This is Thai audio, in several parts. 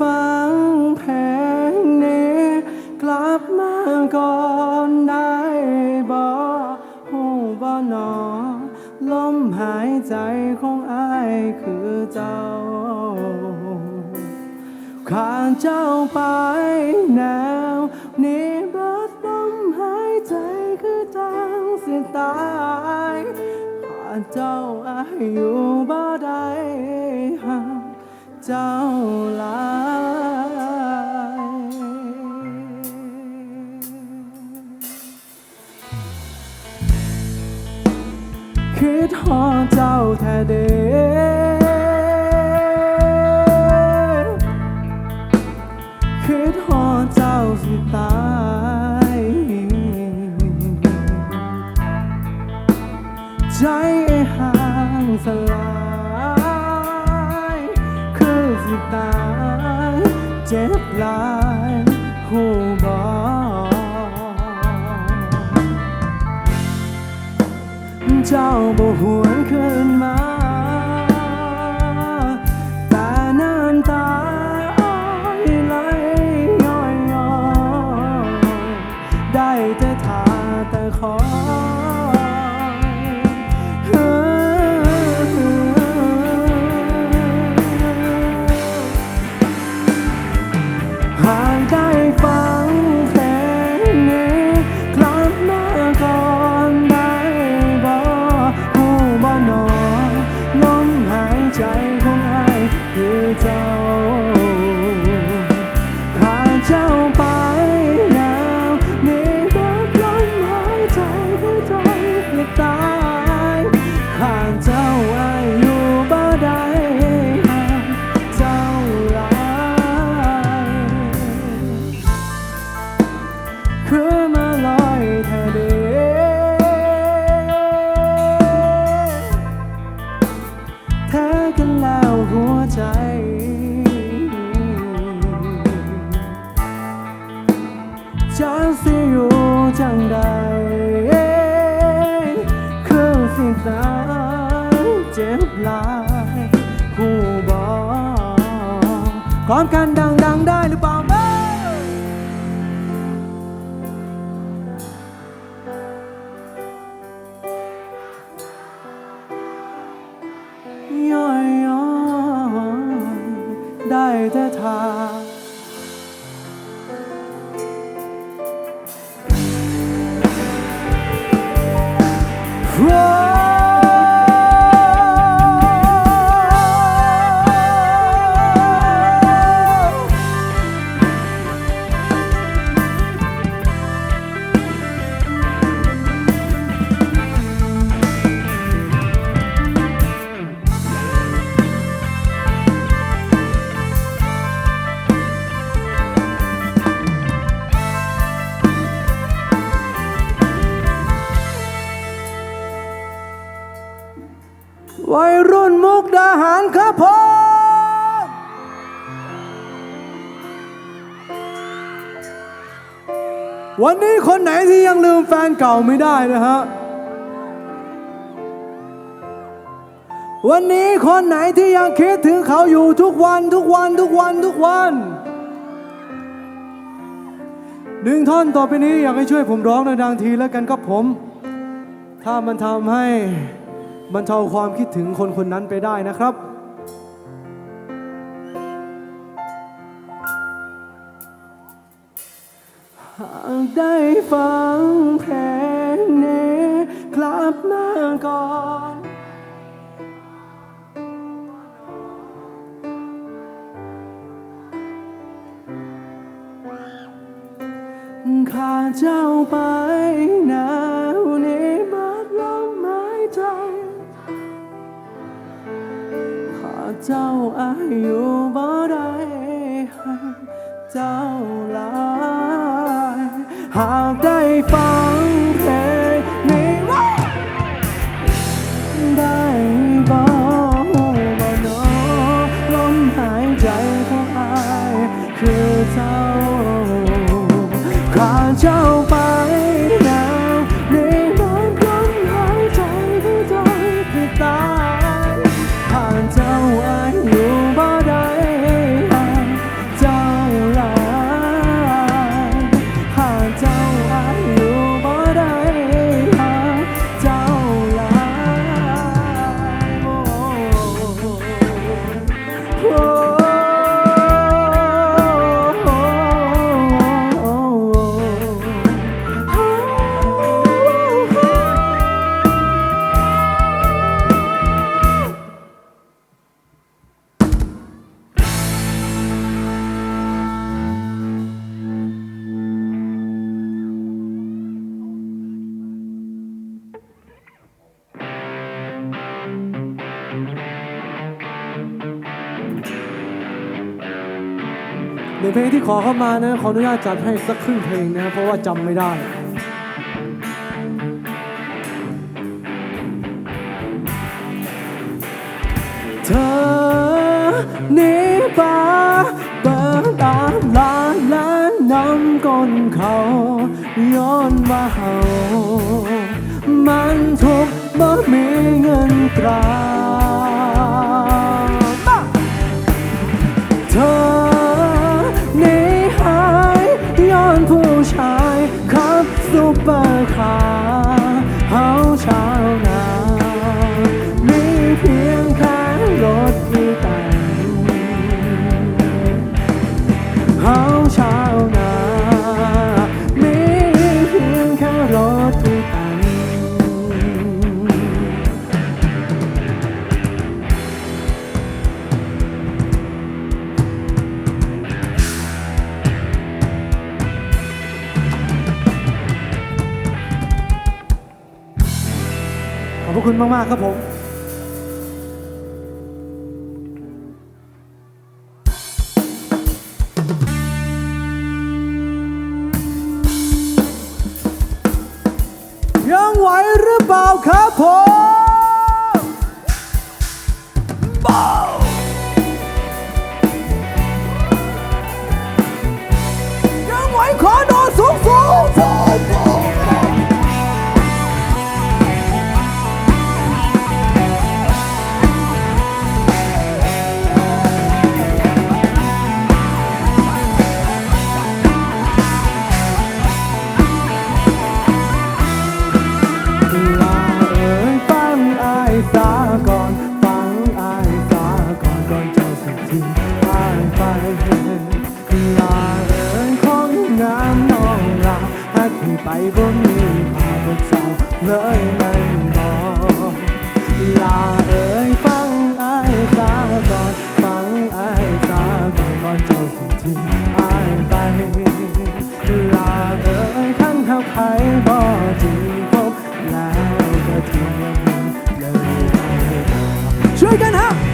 ฟังเพลงนี้ กลับมาก่อนได้บ่หูบ่หนอ ลมหายใจของอายคือเจ้า ขาดเจ้าไปแนวนี้เบิดลมหายใจคือจางสิตาย ขาดเจ้าอายอยู่บ้าก เจ้าหลายคิดหอเจ้าแท้เด้ ตา เจ็บหลายหูบอเจ้าบ่หว ได้ วัยรุ่นมุกดาหารครับผมวันนี้คนไหนที่ยังลืมแฟนเก่าไม่ได้นะฮะ วันนี้คนไหนที่ยังคิดถึงเขาอยู่ทุกวันทุกวันทุกวันทุกวันหนึ่งท่อนต่อไปนี้อยากให้ช่วยผมร้องดังๆทีแล้วกันครับผม ถ้ามันทำให้ บรรเทาความคิดถึงคนคนนั้นไปได้นะครับหากได้ฟังเพลงนี้กลับมาก่อนข้าเจ้าไป เจ้าหลาย หากได้ฟัง หนึ่งเพลงที่ขอเข้ามานะขออนุญาตจัดให้สักครึ่งเพลงนะเพราะว่าจำไม่ได้เธอนี้ปาเปิดตาลาและน้ำก้นเขาย้อนมาเฮามันทุกบ่มีเงินตราเธอ 走吧。ากครับผมยังไหวหรือเปล่าครับผม Shake and have.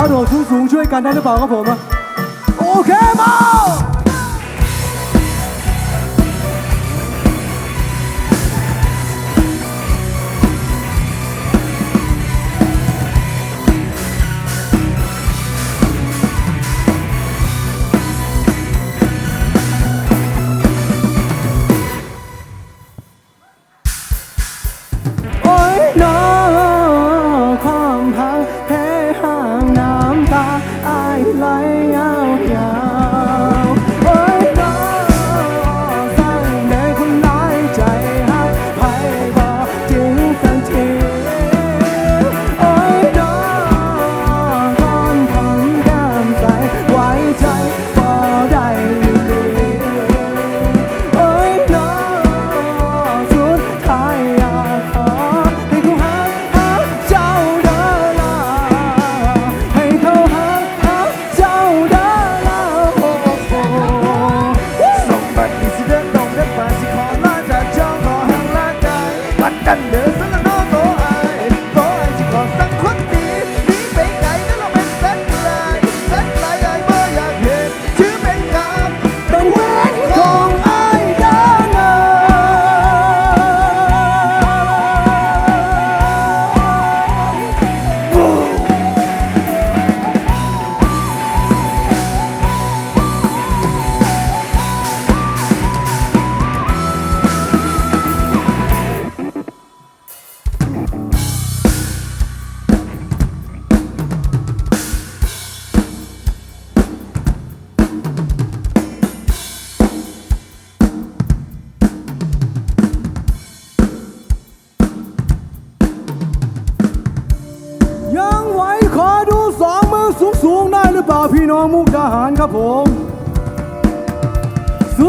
าโดดสูงช่วยกันได้หรือเปล่าครับผม โอเคมา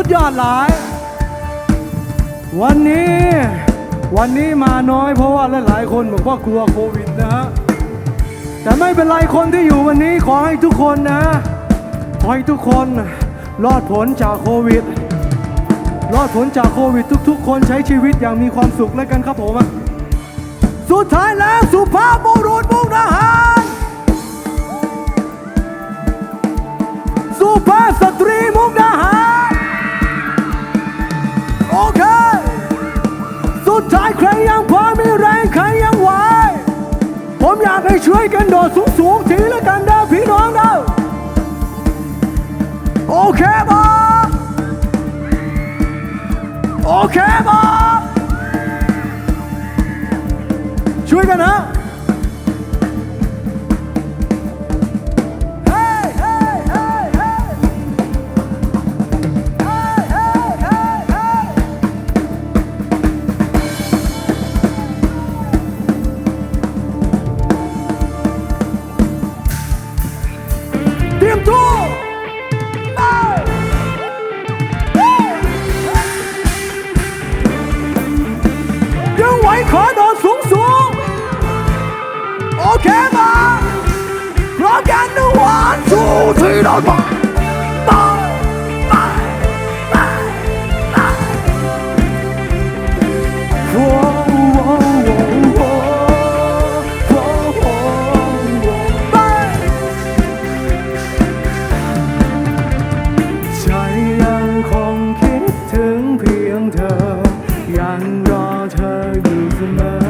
ดยอดหลาย วันนี้วันนี้มาน้อยเพราะว่าหลายๆคนบอกว่ากลัวโควิดนะฮะแต่ไม่เป็นไรคนที่อยู่วันนี้ขอให้ทุกคนนะ ขอให้ทุกคนรอดผลจากโควิด รอดผลจากโควิด ทุกๆ คนใช้ชีวิตอย่างมีความสุขแล้วกันครับผมสุดท้ายแล้วสุภาพบุรุษมุกดาหารสุภาพสตรีมุกดา ใครยังพอมีแรงใครยังไหวผมอยากให้ช่วยกันโดดสูงสูงทีละกันเด้อพี่น้องเด้อโอเคบอโอเคบอช่วยกันนะ 吹到狂，拜拜拜拜。哦哦哦哦哦哦哦哦！拜。依然空想，想著你，依然等著你。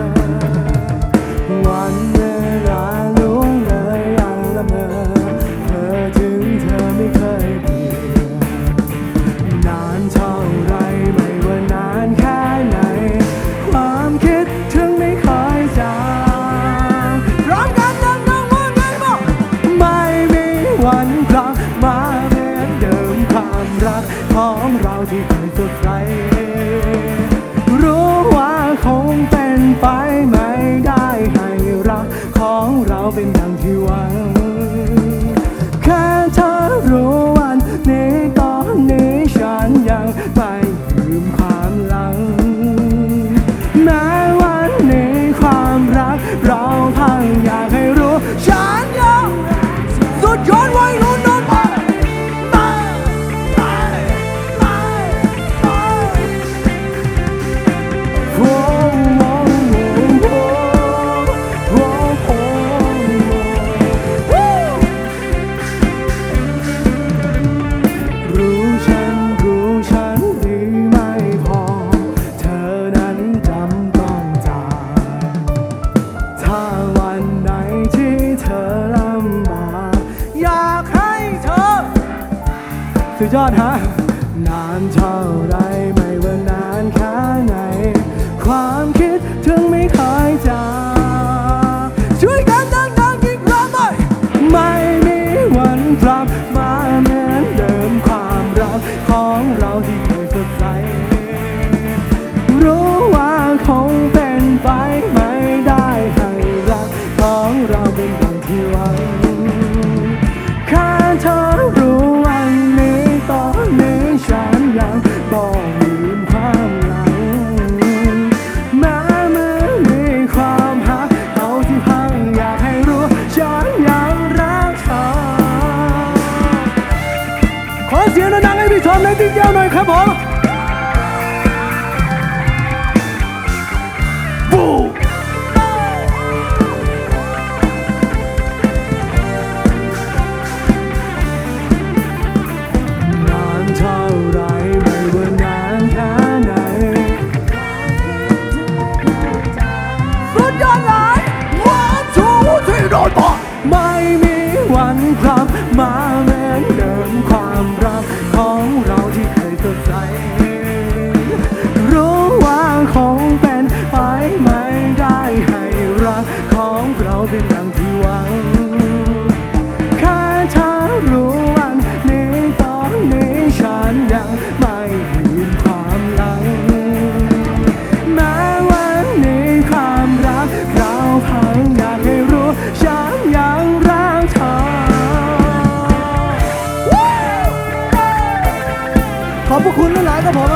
好了，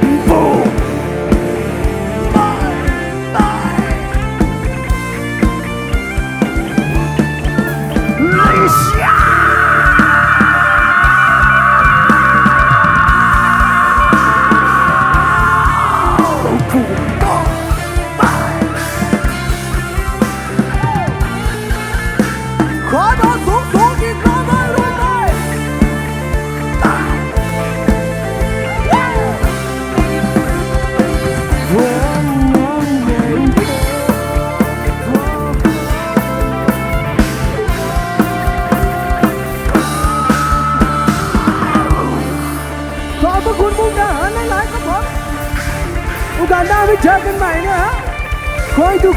不败，立下，不败，狂。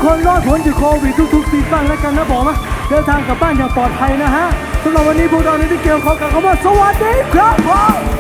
คนรอดพ้นจากโควิดทุกๆปีบ้างแล้วกันนะผมอะเดินทางกลับบ้านอย่างปลอดภัยนะฮะสำหรับวันนี้พวกเราในที่เกี่ยวขอกล่าวคำว่าสวัสดีครับผม